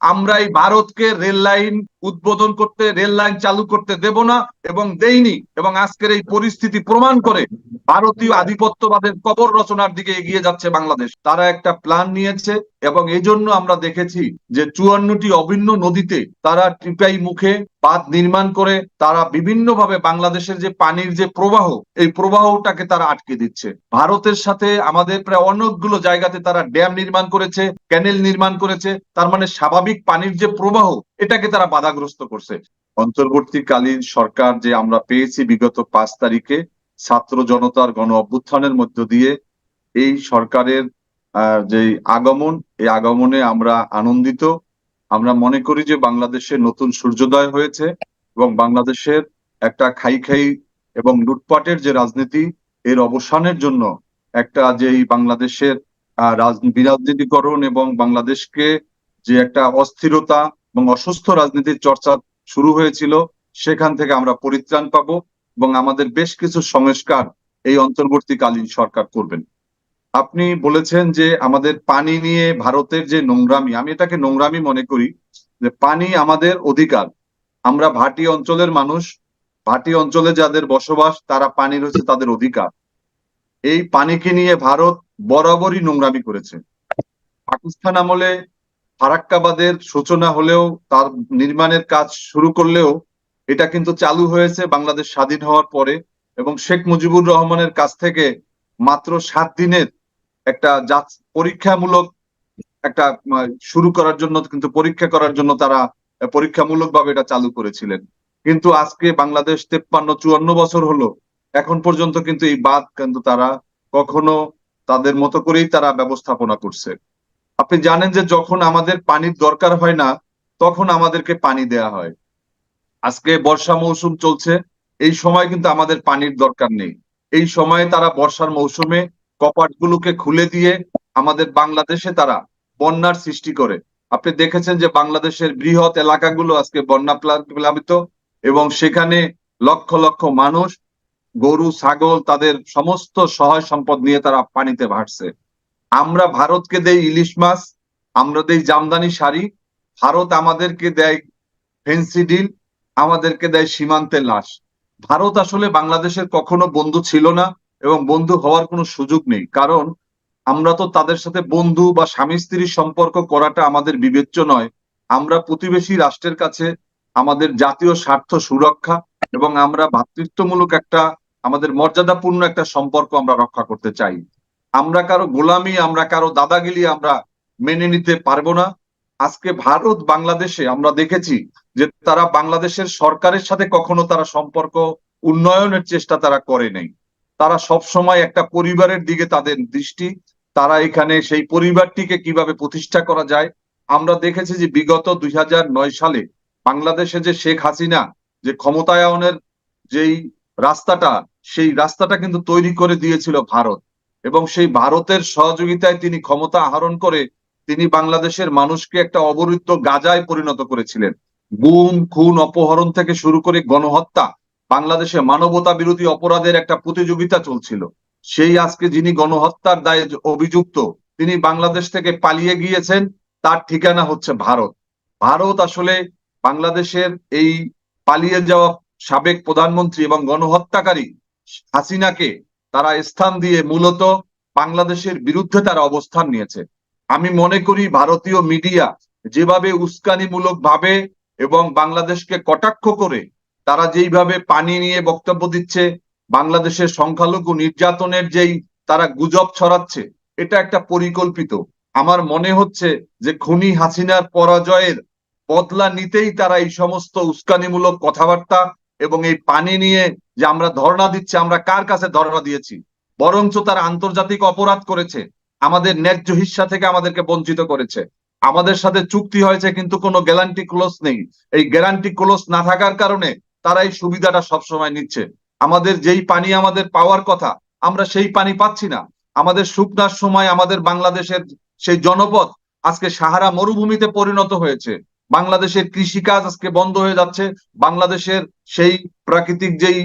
আমরা এই ভারতকে রেল লাইন উদ্বোধন করতে, রেল লাইন চালু করতে দেব না এবং দেইনি এবং আজকের এই পরিস্থিতি প্রমাণ করে ভারতীয় আধিপত্যবাদের কবর রচনার দিকে এগিয়ে যাচ্ছে বাংলাদেশ। তারা একটা প্ল্যান নিয়েছে এবং এই জন্য আমরা দেখেছি যে চুয়ান্নটি অভিন্ন নদীতে তারা টিপাই মুখে বাঁধ নির্মাণ করে, তারা বিভিন্নভাবে বাংলাদেশের যে পানির যে প্রবাহ, এই প্রবাহটাকে তারা আটকে দিচ্ছে। ভারতের সাথে আমাদের প্রায় অনেকগুলো জায়গাতে তারা ড্যাম নির্মাণ করেছে, ক্যানেল নির্মাণ করেছে, তার মানে স্বাভাবিক পানির যে প্রবাহ, এটাকে তারা বাধাগ্রস্ত করছে। অন্তর্বর্তীকালীন সরকার যে আমরা পেয়েছি বিগত পাঁচ তারিখে, ছাত্র জনতার গণ অভ্যুত্থানের মধ্য দিয়ে, এই সরকারের যে আগমন, এই আগমনে আমরা আনন্দিত। আমরা মনে করি যে বাংলাদেশে নতুন সূর্যোদয় হয়েছে এবং বাংলাদেশের একটা খাই খাই এবং লুটপাটের যে রাজনীতি, এর অবসানের জন্য একটা যেই বাংলাদেশের বিরাজনীতিকরণ এবং বাংলাদেশকে যে একটা অস্থিরতা এবং অসুস্থ রাজনীতির চর্চা শুরু হয়েছিল, সেখান থেকে আমরা পরিত্রাণ পাবো এবং আমাদের বেশ কিছু সংস্কার এই অন্তর্বর্তীকালীন সরকার করবেন। আপনি বলেছেন যে আমাদের পানি নিয়ে ভারতের যে নোংরামি, আমি এটাকে নোংরামি মনে করি যে পানি আমাদের অধিকার। আমরা ভাটি অঞ্চলের মানুষ, ভাটি অঞ্চলে যাদের বসবাস, তারা পানির হচ্ছে তাদের অধিকার। এই পানিকে নিয়ে ভারত বরাবরই নোংরামি করেছে। পাকিস্তান আমলে ফারাক্কাবাদের সূচনা হলেও, তার নির্মাণের কাজ শুরু করলেও, এটা কিন্তু চালু হয়েছে বাংলাদেশ স্বাধীন হওয়ার পরে এবং শেখ মুজিবুর রহমানের কাছ থেকে মাত্র সাত দিনের একটা পরীক্ষামূলক একটা শুরু করার জন্য, কিন্তু পরীক্ষা করার জন্য তারা পরীক্ষামূলক ভাবে এটা চালু করেছিলেন। কিন্তু আজকে বাংলাদেশ তেপ্পান্ন চুয়ান্ন বছর হলো, এখন পর্যন্ত কিন্তু এই বাদ কিন্তু তারা কখনো তাদের মতো করেই তারা ব্যবস্থাপনা করছে। আপনি জানেন যে যখন আমাদের পানির দরকার হয় না, তখন আমাদেরকে পানি দেয়া হয়। আজকে বর্ষা মৌসুম চলছে, এই সময় কিন্তু আমাদের পানির দরকার নেই। এই সময়ে তারা বর্ষার মৌসুমে কপাটগুলোকে খুলে দিয়ে আমাদের বাংলাদেশে তারা বন্যার সৃষ্টি করে। আপনি দেখেছেন যে বাংলাদেশের বৃহৎ এলাকাগুলো আজকে বন্যা প্লাবিত এবং সেখানে লক্ষ লক্ষ মানুষ, গরু, ছাগল তাদের সমস্ত সহায় সম্পদ নিয়ে তারা পানিতে ভাসছে। আমরা ভারতকে দেই ইলিশ মাছ, আমরা দেই জামদানি শাড়ি, ভারত আমাদেরকে দেয় ফেন্সি ডিল, আমাদেরকে দেয় সীমান্তের লাশ। ভারত আসলে বাংলাদেশের কখনো বন্ধু ছিল না এবং বন্ধু হওয়ার কোনো সুযোগ নেই। কারণ আমরা তো তাদের সাথে বন্ধু বা স্বামী স্ত্রীর সম্পর্ক করাটা আমাদের বিবেচ্য নয়। আমরা প্রতিবেশী রাষ্ট্রের কাছে আমাদের জাতীয় স্বার্থ সুরক্ষা এবং আমরা ভ্রাতৃত্বমূলক একটা, আমাদের মর্যাদাপূর্ণ একটা সম্পর্ক আমরা রক্ষা করতে চাই। আমরা কারও গোলামি, আমরা কারও দাদাগিরি আমরা মেনে নিতে পারব না। আজকে ভারত বাংলাদেশে আমরা দেখেছি যে তারা বাংলাদেশের সরকারের সাথে কখনো তারা সম্পর্ক উন্নয়নের চেষ্টা তারা করে নাই। তারা সব সময় একটা পরিবারের দিকে তাদের দৃষ্টি, তারা এখানে সেই পরিবারটিকে কীভাবে প্রতিষ্ঠা করা যায়। আমরা দেখেছি যে বিগত দুই হাজার নয় সালে বাংলাদেশে যে শেখ হাসিনা যে ক্ষমতায়নের যেই রাস্তাটা, সেই রাস্তাটা কিন্তু তৈরি করে দিয়েছিল ভারত। এবং সেই ভারতের সহযোগিতায় তিনি ক্ষমতা আহরণ করে তিনি বাংলাদেশের মানুষকে একটা অবরুদ্ধ গাজায় পরিণত করেছিলেন। গুম, খুন, অপহরণ থেকে শুরু করে গণহত্যা বাংলাদেশে মানবতা বিরোধী অপরাধের একটা প্রতিযোগিতা চলছিল। সেই আজকে যিনি গণহত্যার দায়ে অভিযুক্ত, তিনি বাংলাদেশ থেকে পালিয়ে গিয়েছেন, তার ঠিকানা হচ্ছে ভারত। ভারত আসলে বাংলাদেশের এই পালিয়ে যাওয়া সাবেক প্রধানমন্ত্রী এবং গণহত্যাকারী হাসিনাকে তারা স্থান দিয়ে মূলত বাংলাদেশের বিরুদ্ধে তারা অবস্থান নিয়েছে। আমি মনে করি ভারতীয় মিডিয়া যেভাবে উস্কানিমূলক ভাবে এবং বাংলাদেশকে কটাক্ষ করে তারা যেইভাবে পানি নিয়ে বক্তব্য দিচ্ছে, বাংলাদেশের সংখ্যালঘু নির্যাতনের যেই তারা গুজব ছড়াচ্ছে, এটা একটা পরিকল্পিত। আমার মনে হচ্ছে যে খুনি হাসিনার পরাজয়ের বদলা নিতেই তারা এই সমস্ত উস্কানিমূলক কথাবার্তা এবং এই পানি নিয়ে যে আমরা ধর্ণা দিচ্ছি, আমরা কার কাছে ধর্ণা দিয়েছি? বরঞ্চ তারা আন্তর্জাতিক অপরাধ করেছে, আমাদের ন্যায্য হিস্সা থেকে আমাদেরকে বঞ্চিত করেছে। আমাদের সাথে চুক্তি হয়েছে, কিন্তু কোনো গ্যারান্টি ক্লোজ নেই। এই গ্যারান্টি ক্লোজ না থাকার কারণে তারা এই সুবিধাটা সবসময় নিচ্ছে। আমাদের যেই পানি আমাদের পাওয়ার কথা, আমরা সেই পানি পাচ্ছি না। আমাদের শুকনার সময় আমাদের বাংলাদেশের সেই জনপদ আজকে সাহারা মরুভূমিতে পরিণত হয়েছে। বাংলাদেশের কৃষিকাজ আজকে বন্ধ হয়ে যাচ্ছে। বাংলাদেশের সেই প্রাকৃতিক যেই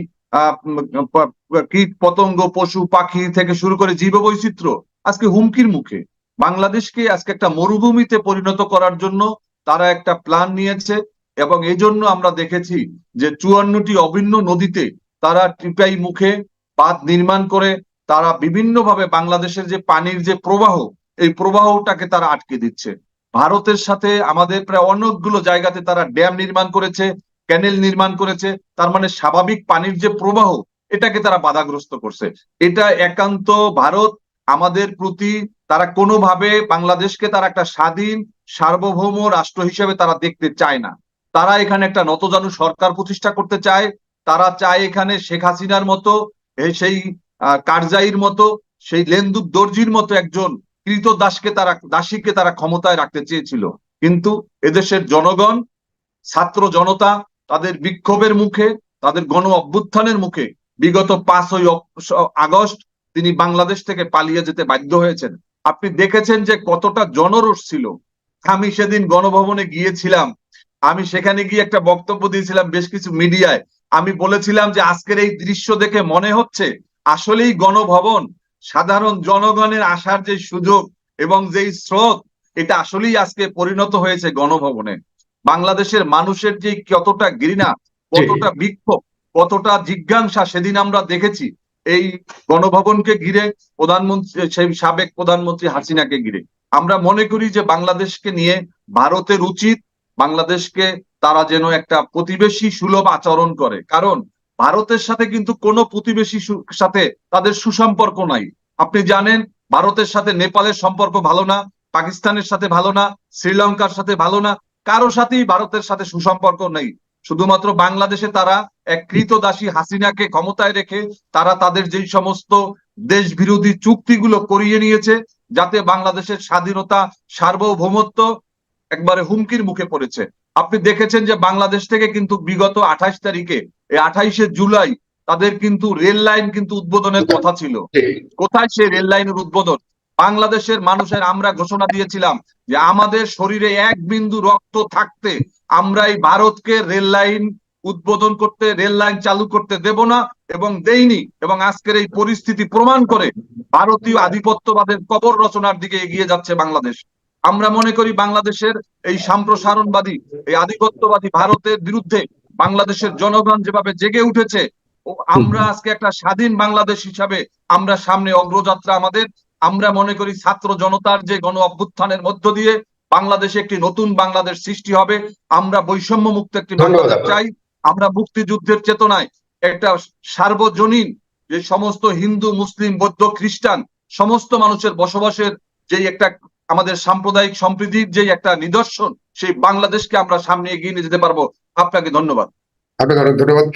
কীট পতঙ্গ, পশু, পাখি থেকে শুরু করে জীব বৈচিত্র্য আজকে হুমকির মুখে। বাংলাদেশকে আজকে একটা মরুভূমিতে পরিণত করার জন্য তারা একটা প্ল্যান নিয়েছে। এবং এই জন্য আমরা দেখেছি যে চুয়ান্নটি অভিন্ন নদীতে তারা টিপাই মুখে বাঁধ নির্মাণ করে, তারা বিভিন্নভাবে বাংলাদেশের যে পানির যে প্রবাহ, এই প্রবাহটাকে তারা আটকে দিচ্ছে। ভারতের সাথে আমাদের প্রায় অনেকগুলো জায়গাতে তারা ড্যাম নির্মাণ করেছে, ক্যানেল নির্মাণ করেছে, তার মানে স্বাভাবিক পানির যে প্রবাহ, এটাকে তারা বাধাগ্রস্ত করছে। এটা একান্ত ভারত, আমাদের প্রতি, তারা কোনোভাবে বাংলাদেশকে তারা একটা স্বাধীন, সার্বভৌম রাষ্ট্র হিসেবে তারা দেখতে চায় না। তারা এখানে একটা নতজানু সরকার প্রতিষ্ঠা করতে চায়। তারা চায় এখানে শেখ হাসিনার মতো সেই কারজাইর মতো, সেই লেন্দুক দর্জির মতো একজন কৃত দাসকে তারা, দাসীকে তারা ক্ষমতায় রাখতে চেয়েছিল। কিন্তু এদেশের জনগণ, ছাত্র জনতা, তাদের বিক্ষোভের মুখে, তাদের গণ অভ্যুত্থানের মুখে বিগত পাঁচই আগস্ট তিনি বাংলাদেশ থেকে পালিয়ে যেতে বাধ্য হয়েছেন। আপনি দেখেছেন যে কতটা জনরোষ ছিল। আমি সেদিন গণভবনে গিয়েছিলাম। আমি সেখানে গিয়ে একটা বক্তব্য দিয়েছিলাম বেশ কিছু মিডিয়ায়। আমি বলেছিলাম যে আজকের এই দৃশ্য দেখে মনে হচ্ছে আসলেই গণভবন সাধারণ জনগণের আসার যে সুযোগ এবং যেই স্রোত এটা আসলেই আজকে পরিণত হয়েছে গণভবনে। বাংলাদেশের মানুষের যে কতটা ঘৃণা কতটা বিক্ষোভ কতটা জিজ্ঞাসা সেদিন আমরা দেখেছি। এই গণভবনকে ঘিরে প্রধানমন্ত্রী সেই সাবেক প্রধানমন্ত্রী হাসিনাকে ঘিরে। আমরা মনে করি যে বাংলাদেশকে নিয়ে ভারতের উচিত বাংলাদেশকে তারা যেন একটা প্রতিবেশী সুলভ আচরণ করে। কারণ ভারতের সাথে কিন্তু কোনো প্রতিবেশী সাথে তাদের সুসম্পর্ক নাই। আপনি জানেন, ভারতের সাথে নেপালের সম্পর্ক ভালো না, পাকিস্তানের সাথে ভালো না, শ্রীলঙ্কার সাথে ভালো না, কারও সাথেই ভারতের সাথে সুসম্পর্ক নেই। শুধুমাত্র বাংলাদেশে তারা এক কৃতদাসী হাসিনাকে ক্ষমতায় রেখে তারা তাদের যেই সমস্ত দেশ বিরোধী চুক্তিগুলো করিয়ে নিয়েছে, যাতে বাংলাদেশের স্বাধীনতা, সার্বভৌমত্ব একবারে হুমকির মুখে পড়েছে। আপনি দেখেছেন যে বাংলাদেশ থেকে কিন্তু বিগত আঠাশ তারিখে, এই আঠাইশে জুলাই তাদের কিন্তু রেল লাইন কিন্তু উদ্বোধনের কথা ছিল। কোথায় সে রেল লাইনের উদ্বোধন? বাংলাদেশের মানুষের আমরা ঘোষণা দিয়েছিলাম যে আমাদের শরীরে এক বিন্দু রক্ত থাকতে আমরা এই ভারতকে রেল লাইন উদ্বোধন করতে, রেল লাইন চালু করতে দেব না এবং দেইনি এবং আজকের এই পরিস্থিতি প্রমাণ করে ভারতীয় আধিপত্যবাদের কবর রচনার দিকে এগিয়ে যাচ্ছে বাংলাদেশ। আমরা মনে করি বাংলাদেশের এই সম্প্রসারণবাদী এই আধিপত্যবাদী ভারতের বিরুদ্ধে বাংলাদেশের জনগণ যেভাবে জেগে উঠেছে আমরা আজকে একটা স্বাধীন বাংলাদেশ হিসাবে আমরা সামনে অগ্রযাত্রা আমাদের আমরা মনে করি ছাত্র জনতার যে গণ অভ্যুত্থানের মধ্য দিয়ে বাংলাদেশে একটি নতুন বাংলাদেশ সৃষ্টি হবে আমরা বৈষম্য মুক্ত একটি বাংলাদেশ চাই আমরা মুক্তিযুদ্ধের চেতনায় একটা সার্বজনীন যে সমস্ত হিন্দু মুসলিম বৌদ্ধ খ্রিস্টান সমস্ত মানুষের বসবাসের যে একটা আমাদের সাম্প্রদায়িক সম্প্রীতির যে একটা নিদর্শন, সেই বাংলাদেশকে আমরা সামনে এগিয়ে নিয়ে যেতে পারব। আপনাকে ধন্যবাদ। আপনাকে অনেক ধন্যবাদ।